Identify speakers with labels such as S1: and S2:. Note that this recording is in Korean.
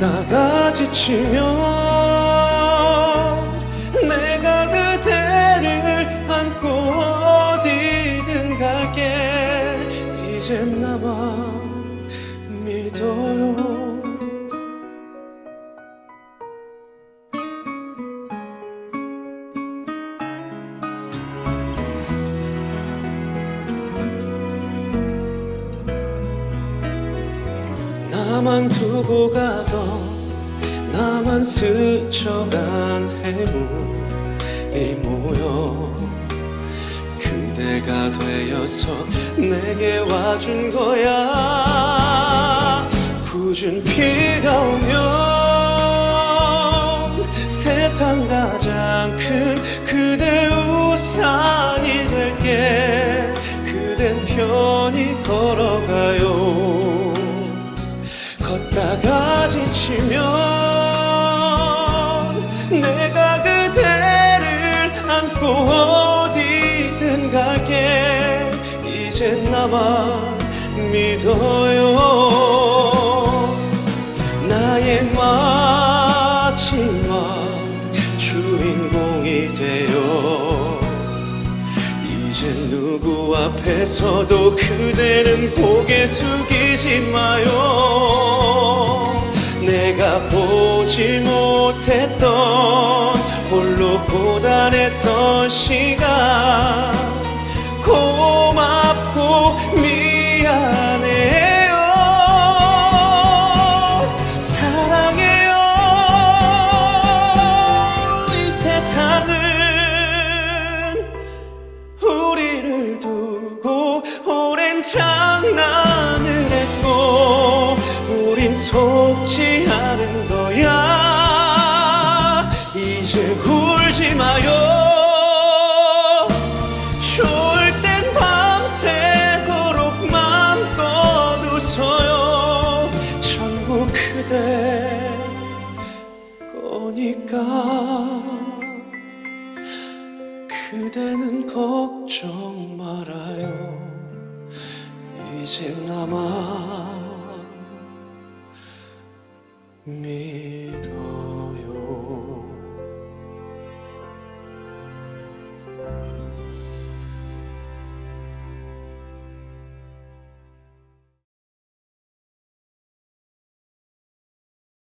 S1: 걷다가 지치면 내가 그대를 안고 어디든 갈게. 이젠 나만 믿어 나만 두고 가던 나만 스쳐간 해물이 모여 그대가 되어서 내게 와준 거야. 굳은 비가 걷다가 지치면 내가 그대를 안고 어디든 갈게. 이젠 나만 믿어요 이제 누구 앞에서도 그대는 고개 숙이지 마요. 내가 보지 못했던 홀로 고단했던 시간 장난을 했고 우린 속지 않은 거야. 이제 울지 마요. 좋을 땐 밤새도록 맘껏 웃어요. 전부 그대 거니까. 그대는 걱정 말아요 ချင်ငါမမင်း